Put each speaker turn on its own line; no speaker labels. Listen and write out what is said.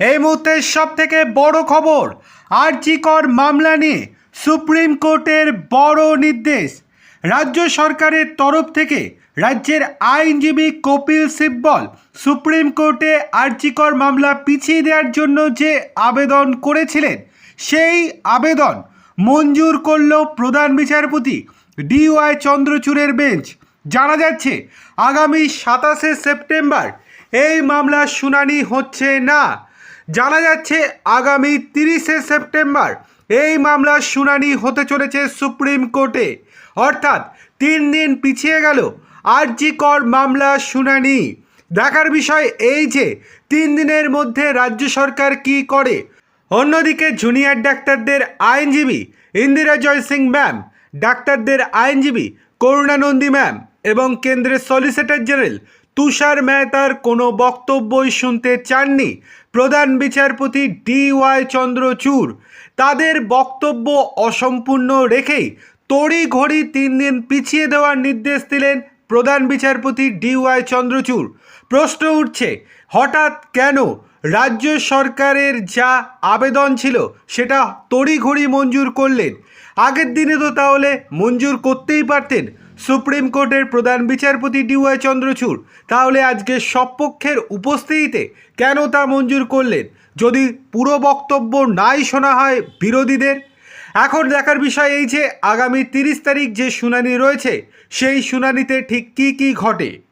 এই মুহূর্তের সব থেকে বড় খবর, আরজিকর মামলা নিয়ে সুপ্রিম কোর্টের বড় নির্দেশ। রাজ্য সরকারের তরফ থেকে রাজ্যের আইনজীবী কপিল সিব্বল সুপ্রিম কোর্টে আরজিকর মামলা পিছিয়ে দেওয়ার জন্য যে আবেদন করেছিলেন, সেই আবেদন মঞ্জুর করল প্রধান বিচারপতি ডিওয়াই চন্দ্রচূড়ের বেঞ্চ। জানা যাচ্ছে, আগামী সাতাশে সেপ্টেম্বর এই মামলার শুনানি হচ্ছে না। জানা যাচ্ছে আগামী তিরিশে সেপ্টেম্বর এই মামলার শুনানি হতে চলেছে সুপ্রিম কোর্টে। অর্থাৎ তিন দিন পিছিয়ে গেল আরজি কর মামলা শুনানি। দেখার বিষয় এই যে, তিন দিনের মধ্যে রাজ্য সরকার কি করে? অন্যদিকে জুনিয়র ডাক্তারদের আইনজীবী ইন্দিরা জয় সিং ম্যাম, ডাক্তারদের আইনজীবী করুণানন্দী ম্যাম এবং কেন্দ্রের সলিসিটর জেনারেল তুষার মেহতার কোনো বক্তব্যই শুনতে চাননি প্রধান বিচারপতি ডি ওয়াই চন্দ্রচূড়। তাদের বক্তব্য অসম্পূর্ণ রেখেই তড়ি ঘড়ি তিন দিন পিছিয়ে দেওয়ার নির্দেশ দিলেন প্রধান বিচারপতি ডি ওয়াই চন্দ্রচূড়। প্রশ্ন উঠছে, হঠাৎ কেন রাজ্য সরকারের যা আবেদন ছিল সেটা তড়িঘড়ি মঞ্জুর করলেন? আগের দিনে তো তাহলে মঞ্জুর করতেই পারতেন। সুপ্রিম কোর্টের প্রধান বিচারপতি ডিওয়াই চন্দ্রচূড়, তাহলে আজকে সপক্ষের উপস্থিতিতে কেন তা মঞ্জুর করলেন? যদি পুরো বক্তব্য নাই শোনা হয় বিরোধীদের? এখন দেখার বিষয় এই যে, আগামী তিরিশ তারিখ যে শুনানি রয়েছে, সেই শুনানিতে ঠিক কী কী ঘটে?